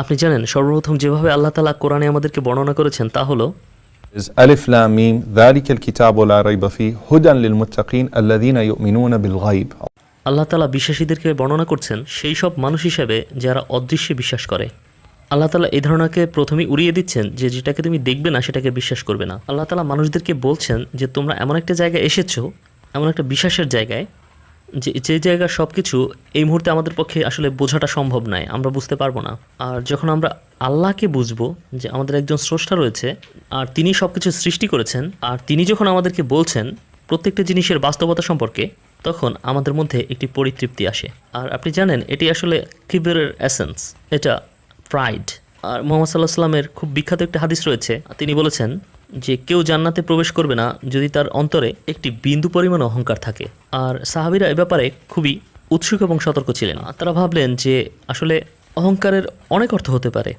আপনি জানেন সর্বপ্রথম যেভাবে আল্লাহ তালা কোরআনে আমাদেরকে বর্ণনা করেছেন তা হলো আলিফ লাম মিম যালিকাল কিতাবু লা রাইবা ফি হুদান লিল মুত্তাকিন আল্লাযিনা ইউমিনুনা বিল গায়ব আল্লাহ তালা বিশ্বাসীদেরকে বর্ণনা করছেন সেই সব মানুষ হিসেবে যারা অদৃশ্যে বিশ্বাস করে। আল্লাহ তালা এই ধারণাকে প্রথমে উড়িয়ে দিচ্ছেন যে যেটাকে তুমি দেখবে না সেটাকে বিশ্বাস করবে না। আল্লাহ তালা মানুষদেরকে বলছেন যে তোমরা এমন একটা জায়গায় এসেছ এমন একটা বিশ্বাসের জায়গায় যে যে জায়গার সব কিছু এই মুহূর্তে আমাদের পক্ষে আসলে বোঝাটা সম্ভব নয়, আমরা বুঝতে পারব না। আর যখন আমরা আল্লাহকে বুঝব যে আমাদের একজন স্রষ্টা রয়েছে, আর তিনি সব কিছু সৃষ্টি করেছেন, আর তিনি যখন আমাদেরকে বলছেন প্রত্যেকটা জিনিসের বাস্তবতা সম্পর্কে, তখন আমাদের মধ্যে একটি পরিতৃপ্তি আসে। আর আপনি জানেন, এটি আসলে কিবেরের অ্যাসেন্স এটা প্রাইড আর মোহাম্মদ সাল্লাহ সাল্লামের খুব বিখ্যাত একটি হাদিস রয়েছে, তিনি বলেছেন যে কেউ জান্নাতে প্রবেশ করবে না যদি তার অন্তরে একটি বিন্দু পরিমাণ অহংকার থাকে আর সাহাবিরা এ ব্যাপারে খুবই উৎসুক এবং সতর্ক ছিলেন তারা ভাবলেন যে আসলে অহংকারের অনেক অর্থ হতে পারে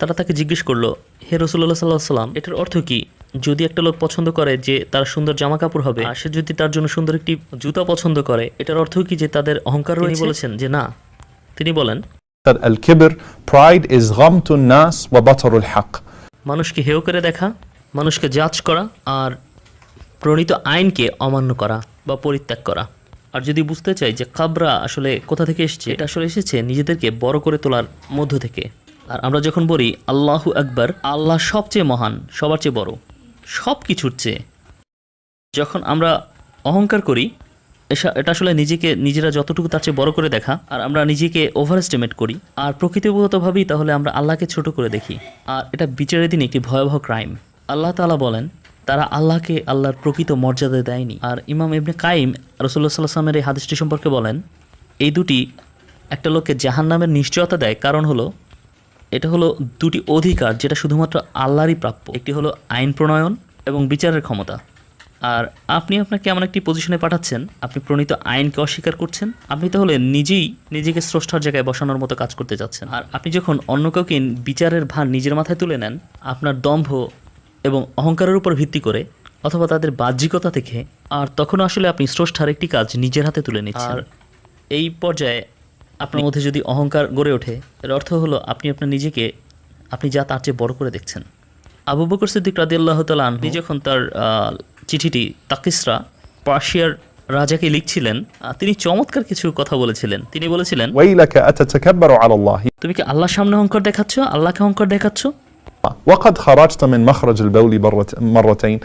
তারা তাকে জিজ্ঞেস করলো হে রসুল্লাহ সাল্লাহ সাল্লাম এটার অর্থ কি যদি একটা লোক পছন্দ করে যে তার সুন্দর জামা কাপড় হবে আর সে যদি তার জন্য সুন্দর একটি জুতা পছন্দ করে এটার অর্থ কি যে তাদের অহংকার রয়েছে বলেছেন যে না তিনি বলেন الكبر pride is غمط الناس وبطر الحق মানুষকে হেয় করে দেখা মানুষকে জাজ করা আর প্রণীত আইনকে অমান্য করা বা পরিত্যাগ করা। আর যদি বুঝতে চাই যে কাবরা আসলে কোথা থেকে এসেছে, এটা আসলে এসেছে নিজেদেরকে বড় করে তোলার মধ্য থেকে। আর আমরা যখন বলি, আল্লাহু আকবার আল্লাহ সবচেয়ে মহান, সবার চেয়ে বড় সব কিছুর চেয়ে। যখন আমরা অহংকার করি এটা আসলে নিজেকে, নিজেরা যতটুকু তার চেয়ে বড় করে দেখা, আর আমরা নিজেকে ওভার এস্টিমেট করি, আর প্রকৃতিগতভাবেই তাহলে আমরা আল্লাহকে ছোট করে দেখি। আর এটা বিচারের দিন একটি ভয়াবহ ক্রাইম আল্লাহ তাআলা বলেন, তারা আল্লাহকে আল্লাহর প্রকৃত মর্যাদা দেয়নি। আর ইমাম ইবনে কাইম রসুল্লাহ সাল্লাহ সাল্লামের এই হাদিসটি সম্পর্কে বলেন, এই দুটি একটা লোককে জাহান নামের নিশ্চয়তা দেয়, কারণ হলো, এটা হলো দুটি অধিকার যেটা শুধুমাত্র আল্লাহরই প্রাপ্য। একটি হলো আইন প্রণয়ন এবং বিচারের ক্ষমতা। আর আপনি আপনাকে এমন একটি পজিশনে পাঠাচ্ছেন, আপনি প্রণীত আইনকে অস্বীকার করছেন, আপনি তাহলে নিজেই নিজেকে স্রষ্টার জায়গায় বসানোর মতো কাজ করতে যাচ্ছেন। আর আপনি যখন অন্য কাউকে বিচারের ভার নিজের মাথায় তুলে নেন, আপনার দম্ভ এবং অহংকারের উপর ভিত্তি করে অথবা তাদের বাহ্যিকতা থেকে আর তখন আসলে আপনি স্রষ্টার একটি কাজ নিজের হাতে তুলে নিচ্ছেন। আর এই পর্যায়ে আপনার মধ্যে যদি অহংকার গড়ে ওঠে এর অর্থ হলো আপনি আপনার নিজেকে আপনি যা তার চেয়ে বড় করে দেখছেন। আবু বকর সিদ্দিক রাদিল্লাহ তালান যখন তার চিঠিটি তাকিসরা পার্সিয়ার রাজাকে লিখছিলেন তিনি চমৎকার কিছু কথা বলেছিলেন। তিনি বলেছিলেন তুমি কি আল্লাহর সামনে অহংকার দেখাচ্ছ? আল্লাহকে অহংকার দেখাচ্ছ? ওয়াকাদ খারাজত মিন মখরাজ বাউল মাররাতাইন।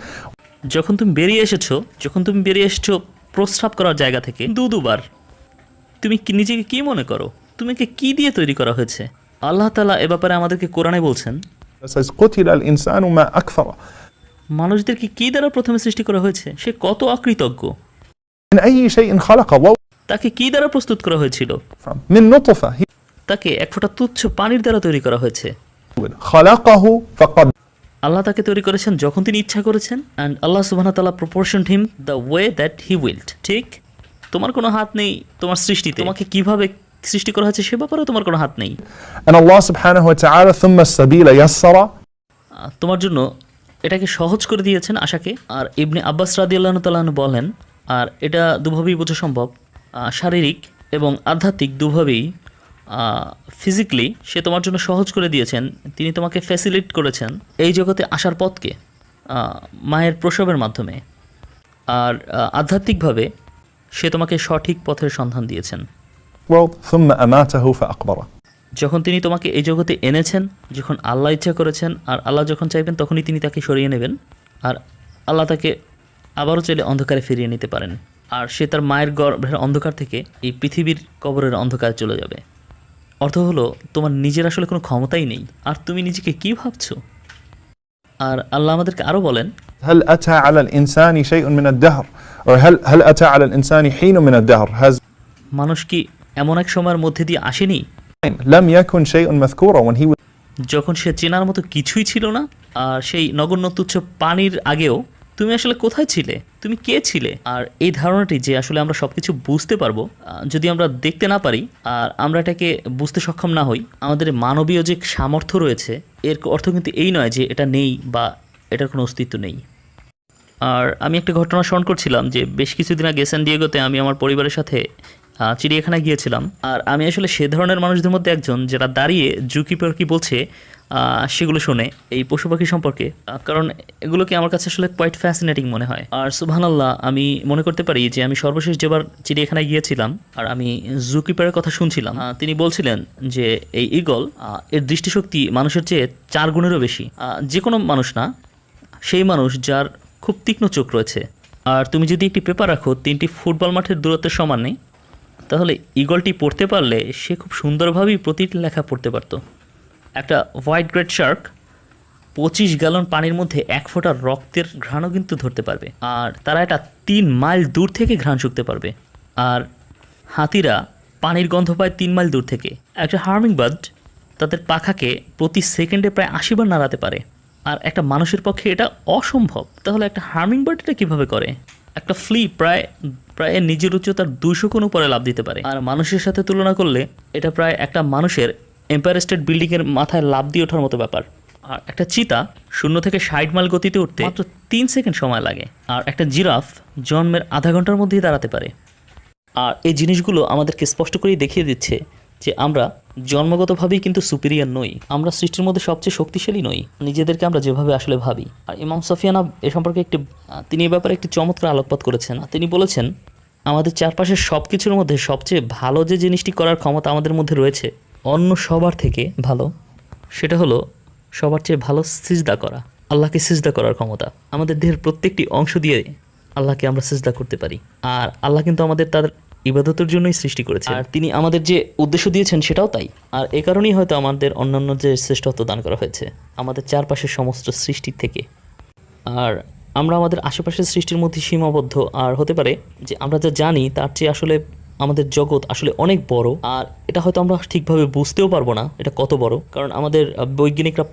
যখন তুমি বেরিয়ে এসেছ যখন তুমি বেরিয়ে এসেছ প্রস্রাব করার জায়গা থেকে দু দুবার তুমি নিজেকে কি মনে করো? তুমিকে কি দিয়ে তৈরি করা হয়েছে? আল্লাহ তালা এ ব্যাপারে আমাদেরকে কোরআনে বলছেন মানুষদেরকে কি দ্বারা প্রথমে সৃষ্টি করা হয়েছে? সে কত অকৃতজ্ঞ তাকে কি দ্বারা প্রস্তুত করা হয়েছিল? তাকে এক ফোটা তুচ্ছ পানির দ্বারা তৈরি করা হয়েছে। খালাকাহু ফাকাদ। আল্লাহ তাকে তৈরি করেছেন যখন তিনি ইচ্ছা করেছেন অ্যান্ড আল্লাহ সুবাহ তাল্লাহ proportion him the way that he willed ঠিক? তোমার কোনো হাত নেই তোমার সৃষ্টি তোমাকে কীভাবে সৃষ্টি করা হয়েছে সে ব্যাপারেও তোমার কোনো হাত নেই। তোমার জন্য এটাকে সহজ করে দিয়েছেন আশাকে। আর ইবনে আব্বাস রাদিয়াল্লাহু তাআলা বলেন আর এটা দুভাবেই বোঝা সম্ভব শারীরিক এবং আধ্যাত্মিক দুভাবেই ফিজিক্যালি সে তোমার জন্য সহজ করে দিয়েছেন তিনি তোমাকে ফ্যাসিলিট করেছেন এই জগতে আসার পথকে মায়ের প্রসবের মাধ্যমে। আর আধ্যাত্মিকভাবে সে তোমাকে সঠিক পথের সন্ধান দিয়েছেন। যখন তিনি তোমাকে এই জগতে এনেছেন যখন আল্লাহ ইচ্ছা করেছেন আর আল্লাহ যখন চাইবেন তখনই তিনি তাকে সরিয়ে নেবেন আর আল্লাহ তাকে আবারও চাইলে অন্ধকারে ফিরিয়ে নিতে পারেন। আর সে তার মায়ের গর্ভের অন্ধকার থেকে এই পৃথিবীর কবরের অন্ধকারে চলে যাবে। অর্থ হলো তোমার নিজের আসলে কোনো ক্ষমতাই নেই আর তুমি নিজেকে কি ভাবছো আর আল্লাহ আমাদেরকে আরও বলেন هل أتى على الإنسان شيء من الدهر أو هل هل أتى على الإنسان حين من الدهر has মানুষ কি এমন এক সময়ের মধ্যে দিয়ে আসেনি لم يكن شيء مذكورا when he was যখন সে চেনার মতো কিছুই ছিল না আর সেই নগণ্য তুচ্ছ পানির আগেও তুমি আসলে কোথায় ছিলে? তুমি কে ছিলে? আর এই ধারণাটি যে আসলে আমরা সব কিছু বুঝতে পারব যদি আমরা দেখতে না পারি, আর আমরা এটাকে বুঝতে সক্ষম না হই, আমাদের মানবীয় যে সামর্থ্য রয়েছে, এর অর্থ কিন্তু এই নয় যে এটা নেই বা এটার কোনো অস্তিত্ব নেই। আর আমি একটা ঘটনা স্মরণ করছিলাম যে বেশ কিছুদিন আগে স্যান ডিয়েগোতে আমি আমার পরিবারের সাথে চিড়িয়াখানায় গিয়েছিলাম। আর আমি আসলে সে ধরনের মানুষদের মধ্যে একজন, যারা দাঁড়িয়ে জুকিপার কি বলছে সেগুলো শুনে এই পশু পাখি সম্পর্কে কারণ এগুলোকে আমার কাছে আসলে কোয়াইট ফ্যাসিনেটিং মনে হয়। আর সুবহানাল্লাহ, আমি মনে করতে পারি যে আমি সর্বশেষ যেবার চিড়িয়াখানায় গিয়েছিলাম আর আমি জুকিপারের কথা শুনছিলাম তিনি বলছিলেন যে এই ইগল এর দৃষ্টিশক্তি মানুষের চেয়ে চার গুণেরও বেশি। যে কোনো মানুষ না, সেই মানুষ যার খুব তীক্ষ্ণ চোখ রয়েছে। আর তুমি যদি একটি পেপার রাখো, তিনটি ফুটবল মাঠের দূরত্বের সমান নেই, তাহলে ইগলটি পড়তে পারলে সে খুব সুন্দরভাবেই প্রতিটি লেখা পড়তে পারতো। একটা হোয়াইট গ্রেট শার্ক পঁচিশ গ্যালন পানির মধ্যে এক ফোঁটা রক্তের ঘ্রাণও কিন্তু ধরতে পারবে। আর তারা এটা তিন মাইল দূর থেকে ঘ্রাণ শুকতে পারবে। আর হাতিরা পানির গন্ধ পায় তিন মাইল দূর থেকে। একটা হার্মিং বার্ড তাদের পাখাকে প্রতি সেকেন্ডে প্রায় আশি বার নাড়াতে পারে। আর একটা মানুষের পক্ষে এটা অসম্ভব। তাহলে একটা হার্মিং বার্ড এটা কীভাবে করে? একটা ফ্লি প্রায় প্রায় নিজের উচ্চতার দুইশো কোণ উপরে লাভ দিতে পারে। আর মানুষের সাথে তুলনা করলে এটা প্রায় একটা মানুষের এম্পায়ার স্টেট বিল্ডিংয়ের মাথায় লাভ দিয়ে ওঠার মতো ব্যাপার। আর একটা চিতা শূন্য থেকে ষাট মাইল গতিতে উঠতে মাত্র তিন সেকেন্ড সময় লাগে। আর একটা জিরাফ জন্মের আধা ঘণ্টার মধ্যেই দাঁড়াতে পারে। আর এই জিনিসগুলো আমাদেরকে স্পষ্ট করেই দেখিয়ে দিচ্ছে যে আমরা জন্মগতভাবেই কিন্তু সুপিরিয়ার নই। আমরা সৃষ্টির মধ্যে সবচেয়ে শক্তিশালী নই। নিজেদেরকে আমরা যেভাবে আসলে ভাবি। আর ইমাম সফিয়ানা এ সম্পর্কে একটি, তিনি এ ব্যাপারে একটি চমৎকার আলোকপাত করেছেন। তিনি বলেছেন, আমাদের চারপাশের সব কিছুর মধ্যে সবচেয়ে ভালো যে জিনিসটি করার ক্ষমতা আমাদের মধ্যে রয়েছে অন্য সবার থেকে ভালো, সেটা হলো সবার চেয়ে ভালো সিজদা করা, আল্লাহকে সিজদা করার ক্ষমতা। আমাদের দেহের প্রত্যেকটি অংশ দিয়ে আল্লাহকে আমরা সিজদা করতে পারি। আর আল্লাহ কিন্তু আমাদের তার ইবাদতের জন্যই সৃষ্টি করেছে আর তিনি আমাদের যে উদ্দেশ্য দিয়েছেন সেটাও তাই। আর এ কারণেই হয়তো আমাদের অন্যান্য যে শ্রেষ্ঠত্ব দান করা হয়েছে, আমাদের চারপাশের সমস্ত সৃষ্টির থেকে। আর আমরা আমাদের আশেপাশের সৃষ্টির মধ্যে সীমাবদ্ধ। আর হতে পারে যে আমরা যা জানি তার চেয়ে আসলে আমাদের জগৎ আসলে অনেক বড়, আর এটা হয়তো আমরা ঠিকভাবে বুঝতেও পারব না এটা কত বড়। কারণ আমাদের বৈজ্ঞানিকরা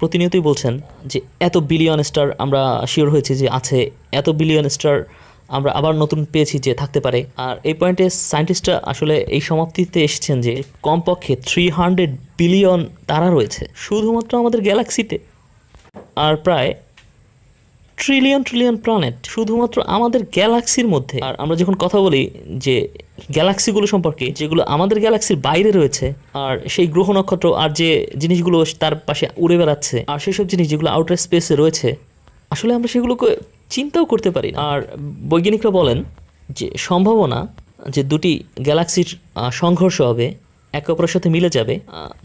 প্রতিনিয়তই বলছেন যে এত বিলিয়ন স্টার আমরা শিওর হয়েছি যে আছে, এত বিলিয়ন স্টার আমরা আবার নতুন পেয়েছি যে থাকতে পারে। আর এই পয়েন্টে সায়েন্টিস্টরা আসলে এই সমাপ্তিতে এসেছেন যে কমপক্ষে থ্রি হান্ড্রেড বিলিয়ন তারা রয়েছে, শুধুমাত্র আমাদের গ্যালাক্সিতে আর প্রায় ট্রিলিয়ন ট্রিলিয়ন প্ল্যানেট শুধুমাত্র আমাদের গ্যালাক্সির মধ্যে। আর আমরা যখন কথা বলি যে গ্যালাক্সিগুলো সম্পর্কে, যেগুলো আমাদের গ্যালাক্সির বাইরে রয়েছে, আর সেই গ্রহ নক্ষত্র, আর যে জিনিসগুলো তার পাশে উড়ে বেড়াচ্ছে, আর সেসব জিনিস যেগুলো আউটার স্পেসে রয়েছে, আসলে আমরা সেগুলোকে চিন্তাও করতে পারি না। আর বৈজ্ঞানিকরা বলেন যে, সম্ভাবনা যে দুটি গ্যালাক্সির সংঘর্ষ হবে, একে অপরের সাথে মিলে যাবে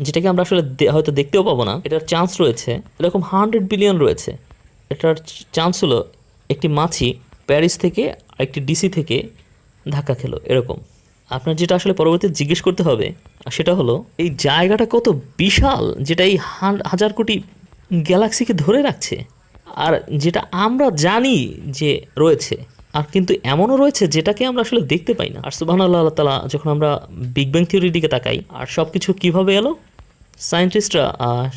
যেটাকে আমরা আসলে হয়তো দেখতেও পাবো না, এটার চান্স রয়েছে, এরকম হান্ড্রেড বিলিয়ন রয়েছে। এটার চান্স হলো একটি মাছি প্যারিস থেকে একটি ডিসি থেকে ধাক্কা খেলো এরকম। আপনার যেটা আসলে পরবর্তীতে জিজ্ঞেস করতে হবে সেটা হলো এই জায়গাটা কত বিশাল যেটা এই হাজার কোটি গ্যালাক্সিকে ধরে রাখছে। আর যেটা আমরা জানি যে রয়েছে আর কিন্তু এমনও রয়েছে যেটাকে আমরা আসলে দেখতে পাই না। আর সুবাহ আল্লাহ তালা যখন আমরা বিগ ব্যাং থিওরির দিকে তাকাই আর সব কিছু কীভাবে এলো? সায়েন্টিস্টরা আহ,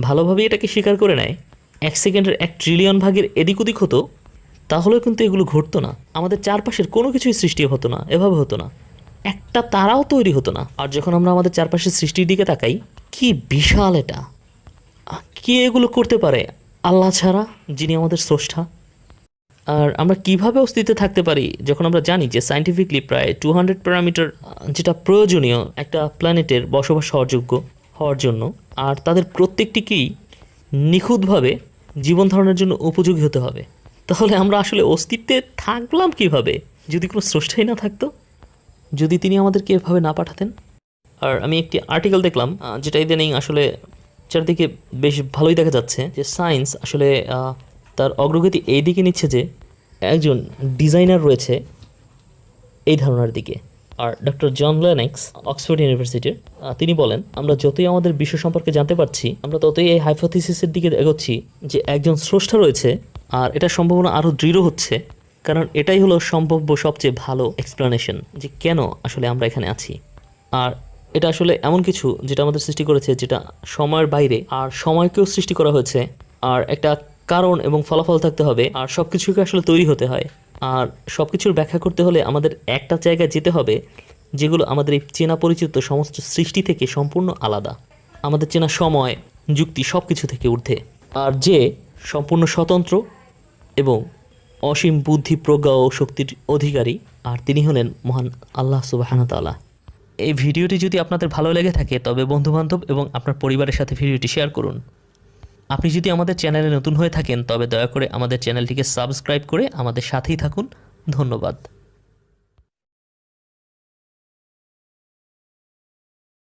ভালোভাবেই এটাকে স্বীকার করে নেয়। এক সেকেন্ডের এক ট্রিলিয়ন ভাগের এদিক ওদিক হতো তাহলেও কিন্তু এগুলো ঘটতো না। আমাদের চারপাশের কোনো কিছুই সৃষ্টি হতো না, এভাবে হতো না। একটা তারাও তৈরি হতো না। আর যখন আমরা আমাদের চারপাশের সৃষ্টির দিকে তাকাই, কি বিশাল এটা। কে এগুলো করতে পারে? আল্লাহ ছাড়া, যিনি আমাদের স্রষ্টা। আর আমরা কীভাবে অস্তিত্বে থাকতে পারি? যখন আমরা জানি যে সাইন্টিফিকলি প্রায় টু হান্ড্রেড প্যারামিটার যেটা প্রয়োজনীয় একটা প্ল্যানেটের বসবাস হওয়ার যোগ্য, হওয়ার জন্য, আর তাদের প্রত্যেকটিকেই নিখুঁতভাবে জীবন ধারণের জন্য উপযোগী হতে হবে? তাহলে আমরা আসলে অস্তিত্বে থাকলাম কীভাবে? যদি কোনো স্রষ্টাই না থাকতো? যদি তিনি আমাদেরকে এভাবে না পাঠাতেন? আর আমি একটি আর্টিকেল দেখলাম যেটা ইদানিং আসলে চারদিকে বেশ ভালোই দেখা যাচ্ছে যে সায়েন্স আসলে তার অগ্রগতি এই দিকে নিচ্ছে যে একজন ডিজাইনার রয়েছে এই ধারণার দিকে। আর ডক্টর জন লেনেক্স অক্সফোর্ড ইউনিভার্সিটির তিনি বলেন, আমরা যতই আমাদের বিশ্ব সম্পর্কে জানতে পারছি, আমরা ততই এই হাইপোথিসিসের দিকে এগোচ্ছি যে একজন স্রষ্টা রয়েছে আর এটা সম্ভাবনা আরও দৃঢ় হচ্ছে, কারণ এটাই হলো সম্ভাব্য সবচেয়ে ভালো এক্সপ্লানেশন যে কেন আসলে আমরা এখানে আছি। আর এটা আসলে এমন কিছু যেটা আমাদের সৃষ্টি করেছে, যেটা সময়ের বাইরে আর সময়কেও সৃষ্টি করা হয়েছে। আর একটা কারণ এবং ফলাফল থাকতে হবে, আর সব কিছুকে আসলে তৈরি হতে হয়। আর সব কিছুর ব্যাখ্যা করতে হলে আমাদের একটা জায়গায় যেতে হবে, যেগুলো আমাদের এই চেনা পরিচিত সমস্ত সৃষ্টি থেকে সম্পূর্ণ আলাদা। আমাদের চেনা সময়, যুক্তি সব কিছু থেকে ঊর্ধ্বে। আর যে সম্পূর্ণ স্বতন্ত্র এবং অসীম বুদ্ধি প্রজ্ঞা ও শক্তির অধিকারী, আর তিনি হলেন মহান আল্লাহ সুবাহানা তাআলা। এই ভিডিওটি যদি আপনাদের ভালো লেগে থাকে, তবে বন্ধুবান্ধব এবং আপনার পরিবারের সাথে ভিডিওটি শেয়ার করুন। আপনি যদি আমাদের চ্যানেলে নতুন হয়ে থাকেন, তবে দয়া করে আমাদের চ্যানেলটিকে সাবস্ক্রাইব করে আমাদের সাথেই থাকুন। ধন্যবাদ।